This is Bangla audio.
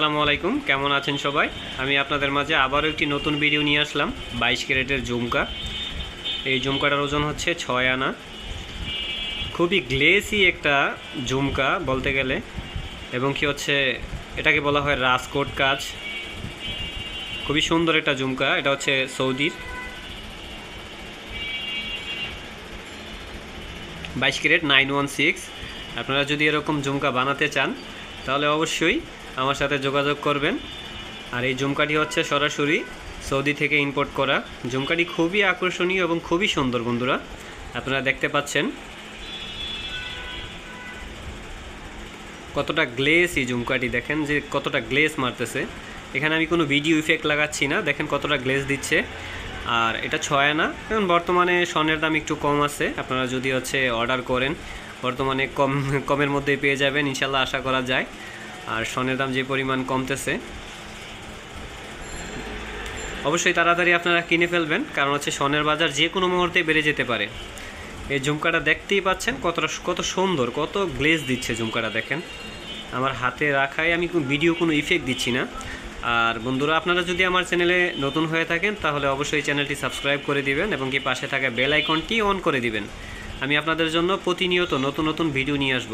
আসসালামু আলাইকুম। কেমন আছেন সবাই? আমি আপনাদের মাঝে আবারও একটি নতুন ভিডিও নিয়ে আসলাম, বাইশ ক্যারেটের জুমকা এই জুমকাটার ওজন হচ্ছে ছয় আনা। খুবই গ্লেসি একটা জুমকা বলতে গেলে, এবং কি হচ্ছে, এটাকে বলা হয় রাজকোট কাজ। খুবই সুন্দর একটা ঝুমকা, এটা হচ্ছে সৌদির। বাইশ ক্যারেট নাইন ওয়ান সিক্স। আপনারা যদি এরকম ঝুমকা বানাতে চান তাহলে অবশ্যই আমার সাথে যোগাযোগ করবেন। আর এই ঝুমকাটি হচ্ছে সরাসরি সৌদি থেকে ইম্পোর্ট করা। ঝুমকাটি খুবই আকর্ষণীয় এবং খুবই সুন্দর বন্ধুরা, আপনারা দেখতে পাচ্ছেন। কতটা গ্লেস এই ঝুমকাটি, দেখেন যে কতটা গ্লেস মারতেছে। এখানে আমি কোনো ভিডিও ইফেক্ট লাগাচ্ছি না, দেখেন কতটা গ্লেস দিচ্ছে। আর এটা ছয় আনা, এখন বর্তমানে স্বর্ণের দাম একটু কম আছে। আপনারা যদি হচ্ছে অর্ডার করেন বর্তমানে কম, কমের মধ্যেই পেয়ে যাবেন ইনশাল্লাহ আশা করা যায়। আর স্বর্ণের দাম যে পরিমাণ কমতেছে, অবশ্যই তাড়াতাড়ি আপনারা কিনে ফেলবেন, কারণ হচ্ছে স্বর্ণের বাজার যে কোনো মুহূর্তে বেড়ে যেতে পারে। এই ঝুমকাটা দেখতেই পাচ্ছেন, কতটা, কত সুন্দর, কত গ্লেজ দিচ্ছে ঝুমকাটা, দেখেন। আমার হাতে রাখায় আমি ভিডিও, কোনো ইফেক্ট দিচ্ছি না। আর বন্ধুরা, আপনারা যদি আমার চ্যানেলে নতুন হয়ে থাকেন, তাহলে অবশ্যই চ্যানেলটি সাবস্ক্রাইব করে দিবেন এবং কি পাশে থাকা বেল আইকনটি অন করে দিবেন। আমি আপনাদের জন্য প্রতিনিয়ত নতুন নতুন ভিডিও নিয়ে আসব।